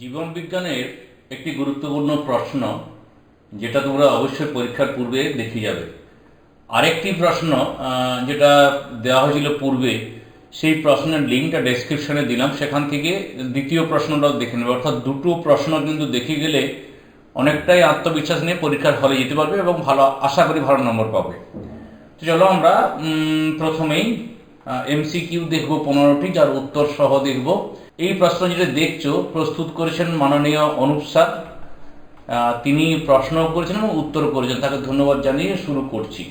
জীবন বিজ্ঞানের একটি গুরুত্বপূর্ণ প্রশ্ন, যেটা তোমরা অবশ্যই পরীক্ষার পূর্বে দেখে যাবে। আরেকটি প্রশ্ন যেটা দেওয়া হয়েছিল পূর্বে, সেই প্রশ্নের লিঙ্কটা ডেসক্রিপশনে দিলাম। সেখান থেকে দ্বিতীয় প্রশ্নটাও দেখে নেবে। অর্থাৎ দুটো প্রশ্ন কিন্তু দেখে গেলে অনেকটাই আত্মবিশ্বাস নিয়ে পরীক্ষার হলে যেতে পারবে এবং ভালো, আশা করি ভালো নম্বর পাবে। তো চলো আমরা প্রথমেই এমসিকিউ দেখব পনেরোটি, যার উত্তর সহ দেখব। এই প্রশ্ন যেটা দেখছ, প্রস্তুত করেছেন মাননীয় অনুপ স্যার। তিনি প্রশ্ন করেছেন এবং উত্তর করেছেন। তাকে ধন্যবাদ জানিয়ে শুরু করছি।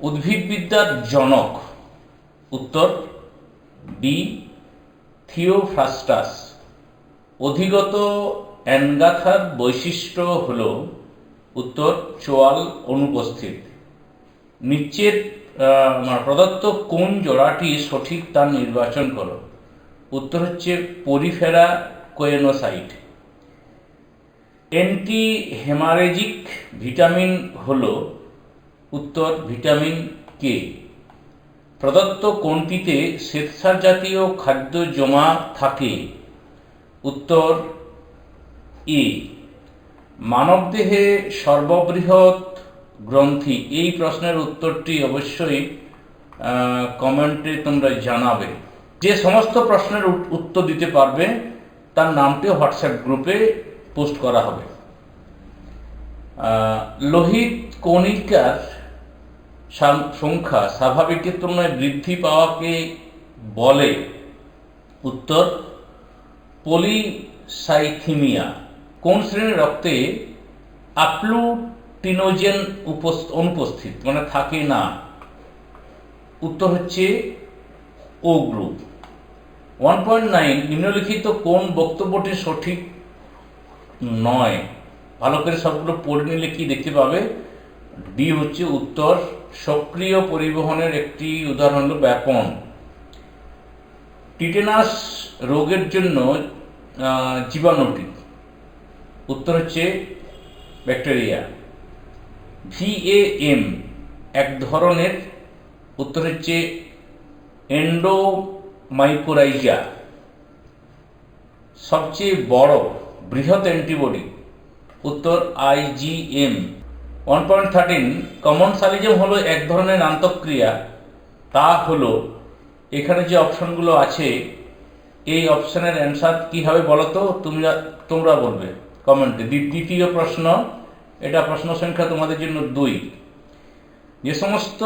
উদ্ভিদবিদ্যার জনক, উত্তর ডি থিওফ্রাস্টাস। অধিগত অ্যানগাথার বৈশিষ্ট্য হল, উত্তর, চোয়াল অনুপস্থিত। নিচের মানে প্রদত্ত কোন জোড়াটি সঠিক তা নির্বাচন করো। উত্তর হচ্ছে Porifera coenocyte. Anti hemorrhagic vitamin হল উত্তর ভিটামিন কে প্রদত্ত কোনটিতে শ্বেতসার জাতীয় খাদ্য জমা থাকে? উত্তর এ মানবদেহে সর্ববৃহৎ গ্রন্থি। এই প্রশ্নের উত্তরটি অবশ্যই কমেন্টে তোমরা জানাবে। যে সমস্ত প্রশ্নের উত্তর দিতে পারবে, তার নামটি হোয়াটসঅ্যাপ গ্রুপে পোস্ট করা হবে। লোহিত কণিকার সংখ্যা স্বাভাবিকের তুলনায় বৃদ্ধি পাওয়াকে বলে উত্তর, পলিসাইথিমিয়া, কোন শ্রেণির রক্তে আপ্লুটিনোজেন অনুপস্থিত? মানে থাকে না। উত্তর হচ্ছে O group. One point nine নিম্নলিখিত কোন বক্তব্যটি সঠিক নয়? ভালো করে সবগুলো পড়ে নিলে কি দেখতে পাবে? ডি হচ্ছে উত্তর, সক্রিয় পরিবহনের একটি উদাহরণ হলো ব্যাপন। টিটেনাস রোগের জন্য জীবাণুটি। উত্তর হচ্ছে ব্যাকটেরিয়া। ভিএএম, এক ধরনের। উত্তর হচ্ছে এন্ডোমাইকোরাইজা সবচেয়ে বড় বৃহৎ অ্যান্টিবডি, উত্তর IgM one point thirteen commensalism হলো এক ধরনের আন্তঃক্রিয়া, তা হলো এখানে যে অপশনগুলো আছে, এই অপশনের অ্যান্সার কী হবে বলো তো? তোমরা তোমরা বলবে। কমেন্টে। দ্বি- দ্বিতীয় প্রশ্ন, এটা প্রশ্ন সংখ্যা তোমাদের জন্য দুই। যে সমস্ত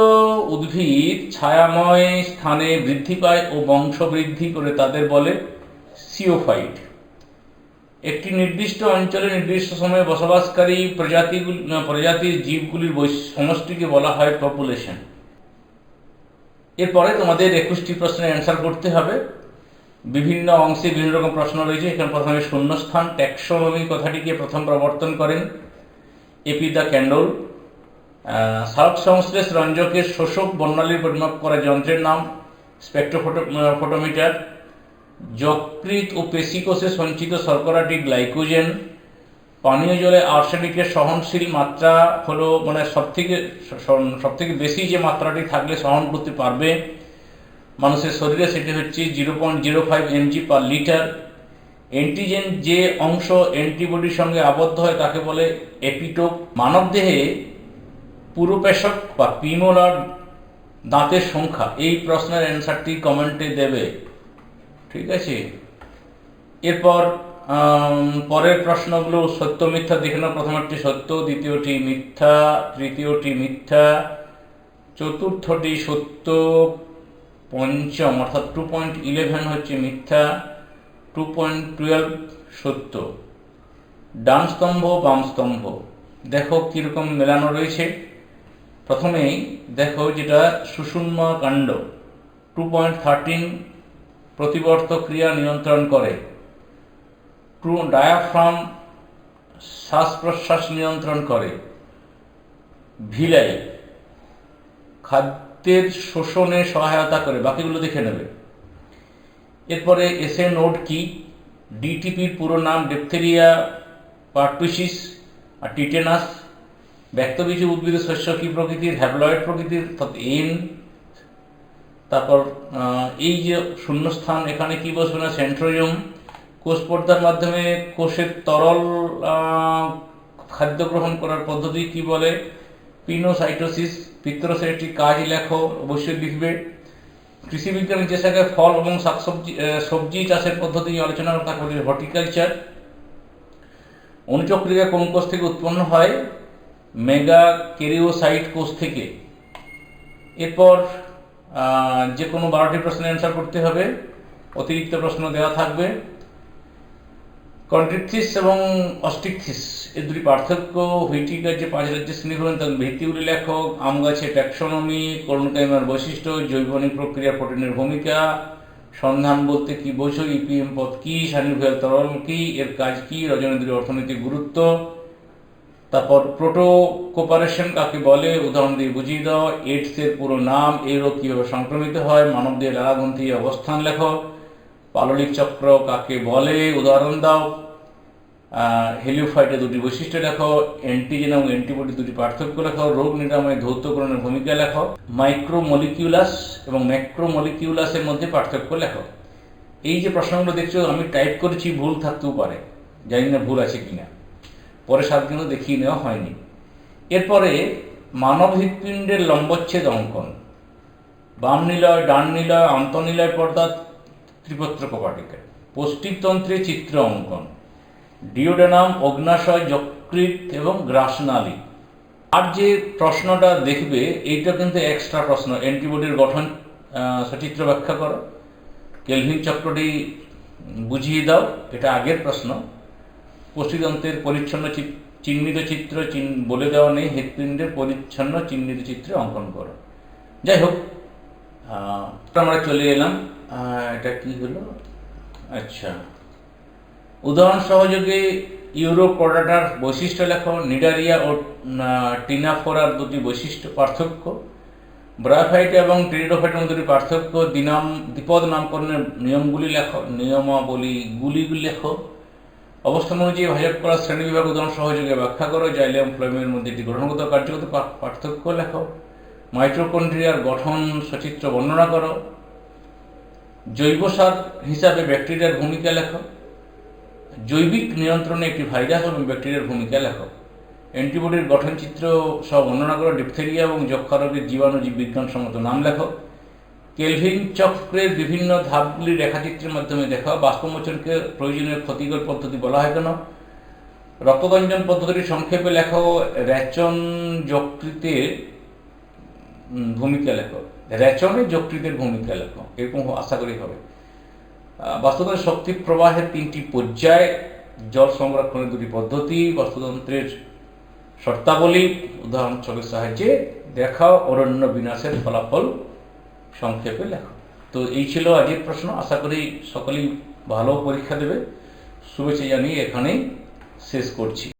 উদ্ভিদ ছায়াময় স্থানে বৃদ্ধি পায় ও বংশবৃদ্ধি করে তাদের বলে সিওফাইট। একটি নির্দিষ্ট অঞ্চলে নির্দিষ্ট সময়ে বসবাসকারী প্রজাতিগুলি প্রজাতির জীবগুলির সমষ্টিকে বলা হয় পপুলেশন এরপরে তোমাদের একুশটি প্রশ্নের অ্যান্সার করতে হবে। বিভিন্ন অংশে বিভিন্ন রকম প্রশ্ন রয়েছে। এখানে প্রথমে শূন্যস্থান ট্যাক্সোনমি কথাটিকে প্রথম প্রবর্তন করেন এপি দ্য ক্যান্ডল। সার্ক সংশ্লেষ রঞ্জকের শোষক বর্ণালীর পরিমাপ করা যন্ত্রের নাম স্পেকট্রোফোটো ফটোমিটার যকৃত ও পেশিকোষে সঞ্চিত শর্করাটি গ্লাইকোজেন। পানীয় জলে আর্সেনিকের সহনশীল মাত্রা হলো মানে সবথেকে সব থেকে বেশি যে মাত্রাটি থাকলে সহন করতে পারবে মানুষের শরীরে, সেটি হচ্ছে zero point zero five mg per litre. Antigen যে অংশ অ্যান্টিবডির সঙ্গে আবদ্ধ হয়, তাকে বলে এপিটোপ মানবদেহে পুরোপেশক বা পিমোলার দাঁতের সংখ্যা, এই প্রশ্নের অ্যান্সারটি কমেন্টে দেবে। ঠিক আছে? এরপর পরের প্রশ্নগুলো সত্য মিথ্যা, দেখে নাও। প্রথমটি সত্য, দ্বিতীয়টি মিথ্যা, তৃতীয়টি মিথ্যা, চতুর্থটি সত্য, পঞ্চম, অর্থাৎ টু পয়েন্ট ইলেভেন হচ্ছে মিথ্যা টু পয়েন্ট টুয়েলভ সত্য। ডান স্তম্ভ বাম স্তম্ভ দেখো কীরকম মেলানো রয়েছে। প্রথমেই দেখো যেটা সুষুম্মা কাণ্ড। টু পয়েন্ট থার্টিন প্রতিবর্ত ক্রিয়া নিয়ন্ত্রণ করে। ট্রু ডায়াফ্রাম শ্বাস প্রশ্বাস নিয়ন্ত্রণ করে। ভিলাই খাদ্যের শোষণে সহায়তা করে, বাকিগুলো দেখে নেবে। এরপরে এসে নোড কি? ডিটিপির পুরো নাম ডেপথেরিয়া পার্টুসিস আর টিটেনাস ব্যক্তবীজী উদ্ভিদ শস্য কি প্রকৃতির? হ্যাবলয়েড প্রকৃতির? অর্থাৎ এন। তারপর এই যে শূন্যস্থান, এখানে কি বসবে না? সেন্ট্রোজম কোষ পর্দার মাধ্যমে কোষের তরল খাদ্য গ্রহণ করার পদ্ধতি কি বলে? পিনোসাইটোসিস পিত্রসের একটি কাজ লেখো, অবশ্যই লিখবে। কৃষিবিজ্ঞানের যে শাখায় ফল এবং শাকসবজি সবজি চাষের পদ্ধতি নিয়ে আলোচনা তাকে হর্টিকালচার। অনুচক্রিয়া কোন কোষ থেকে উৎপন্ন হয়? মেগা কেরিওসাইট কোষ থেকে। এরপর যে কোনো বারোটি প্রশ্নের অ্যান্সার করতে হবে। অতিরিক্ত প্রশ্ন দেওয়া থাকবে। কন্ট্রিকথিস এবং অস্টিকথিস, এর দুটি পার্থক্য, হুইটিকার যে পাঁচ রাজ্যের শ্রেণীকরণ তার ভিত্তিগুলি লেখক, আম গাছে ট্যাক্সোনমি করণকাইমার বৈশিষ্ট্য জৈবনিক প্রক্রিয়া, প্রোটিনের ভূমিকা, সন্ধান বলতে কি বোঝো ইপিএম পথ কি সানিভূয়াল তরল কি, এর কাজ কি, রজনীদের অর্থনৈতিক গুরুত্ব তারপর প্রোটো কোপারেশন কাকে বলে? উদাহরণ দিয়ে বুঝিয়ে দাও। এইডস এর পুরো নাম, এই রোগ কীভাবে সংক্রমিত হয়, মানবদের লালাগ্রন্থি অবস্থান লেখো। পাললিক চক্র কাকে বলে? উদাহরণ দাও। হেলিওফাইটের দুটি বৈশিষ্ট্য লেখো। অ্যান্টিজেন এবং অ্যান্টিবডি দুটি পার্থক্য লেখো। রোগ নিরাময় ধৌতকরণের ভূমিকা লেখো। মাইক্রোমলিকিউলাস এবং ম্যাক্রোমলিকিউলাসের মধ্যে পার্থক্য লেখো। এই যে প্রশ্নগুলো দেখছ, আমি টাইপ করেছি, ভুল থাকতেও পারে। জানি না ভুল আছে কিনা। পরে সাত দিনও দেখিয়ে নেওয়া হয়নি। এরপরে মানব হৃৎপিণ্ডের লম্বচ্ছেদ অঙ্কন। বাম নিলয়, ডান নিলয় আন্তঃনিলয় পর্দা, ত্রিপত্র কপাটিকা। পৌষ্টিকতন্ত্রে চিত্র অঙ্কন। ডিওডেনাম, অগ্নাশয় যকৃত এবং গ্রাসনালী। আর যে প্রশ্নটা দেখবে, এইটা কিন্তু এক্সট্রা প্রশ্ন। অ্যান্টিবডির গঠন সচিত্র ব্যাখ্যা করো। কেলভিন চক্রটি বুঝিয়ে দাও, এটা আগের প্রশ্ন। পশুতন্ত্রের পরিচ্ছন্ন চিহ্নিত চিত্র বলে দেওয়া নেই, হৃৎপিণ্ডের পরিচ্ছন্ন চিহ্নিত চিত্রে অঙ্কন করো। যাই হোক আমরা চলে এলাম। এটা কি হলো? আচ্ছা। উদাহরণ সহযোগে ইউরো ইউরোপোডাটার বৈশিষ্ট্য লেখো, নিডারিয়া ও টিনাফোরার দুটি বৈশিষ্ট্য পার্থক্য। ব্রাফাইট এবং টেরিডোফাইটের মধ্যে দুটি পার্থক্য, দিনাম দ্বিপদ নামকরণের নিয়মগুলি লেখো নিয়মাবলীগুলি লেখো। অবস্থান অনুযায়ী ভাজক করা শ্রেণি বিভাগ উদাহরণ সহযোগে ব্যাখ্যা করো জাইলিয়াম ফ্লোয়েমের মধ্যে একটি গঠনগত কার্যগত পার্থক্য লেখো। মাইটোকন্ড্রিয়ার গঠন সচিত্র বর্ণনা করো। জৈব সার হিসাবে ব্যাকটেরিয়ার ভূমিকা লেখো। জৈবিক নিয়ন্ত্রণে একটি ভাইরাস এবং ব্যাকটেরিয়ার ভূমিকা লেখো। অ্যান্টিবডির গঠন চিত্র সহ বর্ণনা করো। ডিপথেরিয়া এবং যক্ষা রোগের জীবাণু জীব বিজ্ঞানসম্মত নাম লেখো। কেলভিন চক্রের বিভিন্ন ধাপগুলি রেখাচিত্রের মাধ্যমে দেখাও। বাষ্পমোচনকে প্রয়োজনীয় ক্ষতিকর পদ্ধতি বলা হয় কেন? রক্তদঞ্জন পদ্ধতিটি সংক্ষেপে লেখো রেচন যকৃতের ভূমিকা লেখো। রেচনে যকৃতের ভূমিকা লেখো। এরকম আশা করি হবে। বাস্তুতন্ত্রের শক্তি প্রবাহের তিনটি পর্যায়, জল সংরক্ষণের দুটি পদ্ধতি, বাস্তুতন্ত্রের শর্তাবলী উদাহরণ ছবির সাহায্যে দেখাও, অরণ্য বিনাশের ফলাফল সংক্ষেপে লেখো। তো এই ছিল আজকের প্রশ্ন। আশা করি সকলেই ভালো পরীক্ষা দেবে। শুভেচ্ছা জানিয়ে এখানেই শেষ করছি।